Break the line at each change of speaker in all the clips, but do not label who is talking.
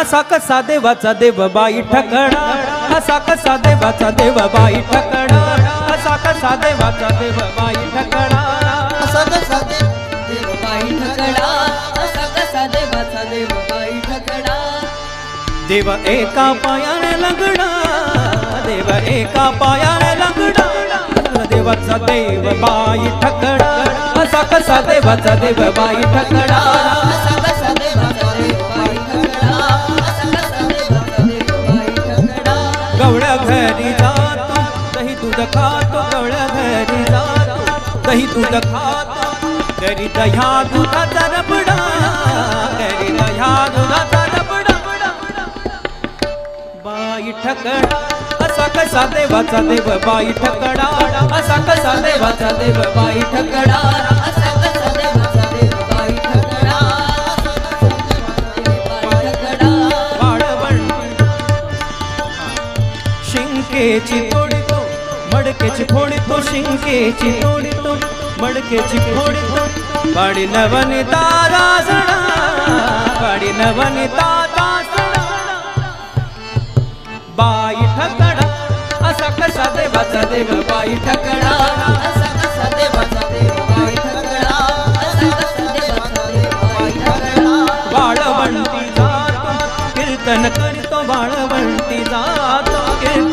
असा कसा देवाचा देव बाई ठकडा असा कसा देवाचा देव बाई ठकडा असा कसा देवाचा देव बाई ठकडा
असा कसा देव
बाई ठकडा असा कसा देवाचा देव बाई ठकडा
देव एका पायाने लंगडा देव एका पायाने लंगडा देवाचा देव बाई ठकडा असा कसा देवाचा देव बाई ठकडा घरी जातो दही दूध खातो गवळ्या घरी जातो दही दूध खातो घरी दह्या दुधाचा रबडा घरी दह्या दुधाचा रबडा. बाई ठकडा असा कसा देवाचा देव बाई ठकडा असा कसा देवाचा देव बाई ठकडा. मडकेची तोडतो मडकेची फोडतो शिंकेची तोडतो मडकेची फोडतो. बाडी नवनी तारासणा पाडी नवनी तारासणा बाई ठकडा असा कसा देवाचा देव बाई ठकडा
असा कसा देवाचा देव बाई ठकडा असा
जातो कीर्तन करीतो वाळवंटी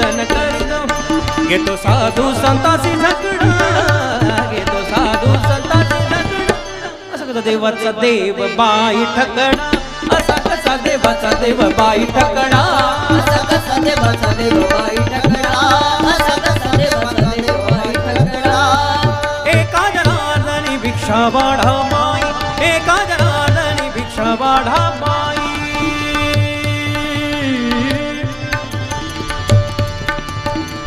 कीर्तन करीतो. घेतो साधू संतासी झकडा घेतो साधू संतासी झकडा असं कसं देवाचा देव बाई ठकणा. असा कसा देवाचा देव बाई ठकणा.
असा कसा देवाचा देव बाई ठकणा. असा कसा देवाचा देव बाई ठकणा.
एका जनार्दनी भिक्षा वाढा माई. एका जनार्दनी भिक्षा वाढा माई.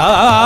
वाढा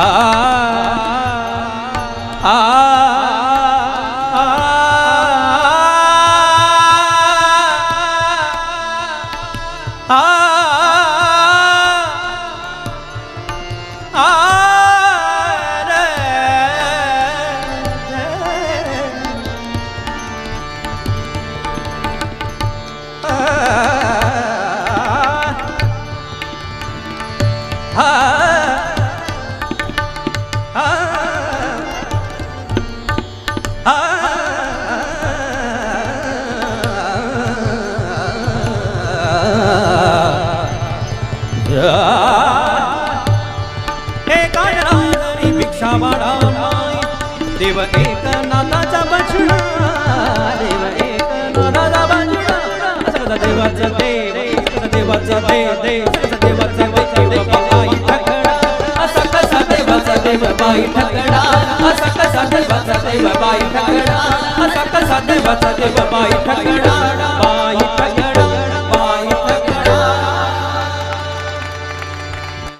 माई भिक्षा देव एक नाथाचा बछडा देव एक नाथाचा बछडा असं देवाचं दे असं देवाचं दे दे असं कसं देवाचं देव बाई ठकडा असा कसा देवाचा देव बाई ठकडा असा कसा देवाचा देव बाई ठकडा असा कसा देवाचा देव बाई ठकडा